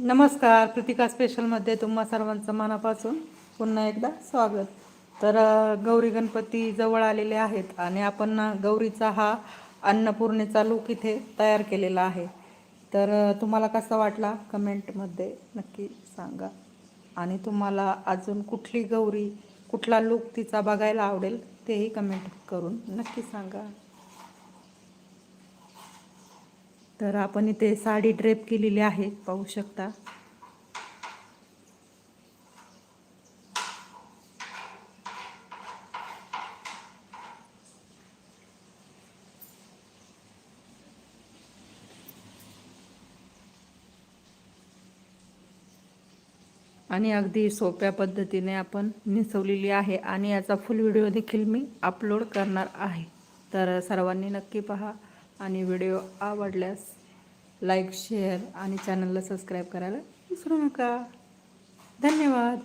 नमस्कार प्रतिका स्पेशलमध्ये तुम्हा सर्वांचं मनापासून पुन्हा एकदा स्वागत. तर गौरी गणपती जवळ आलेले आहेत आणि आपण गौरीचा हा अन्नपूर्णेचा लूक इथे तयार केलेला आहे. तर तुम्हाला कसा वाटला? कमेंटमध्ये नक्की सांगा. आणि तुम्हाला अजून कुठली गौरी कुठला लूक तिचा बघायला आवडेल तेही कमेंट करून नक्की सांगा. तर आपण इथे साडी ड्रेप केलेली आहे पाहू शकता. आणि अगदी सोप्या पद्धतीने आपण निसवलेली आहे आणि याचा फुल व्हिडिओ देखील मी अपलोड करणार आहे. तर सर्वांनी नक्की पहा. आणि व्हिडिओ आवडल्यास लाईक शेअर आणि चॅनलला सबस्क्राईब करायला विसरू नका. धन्यवाद.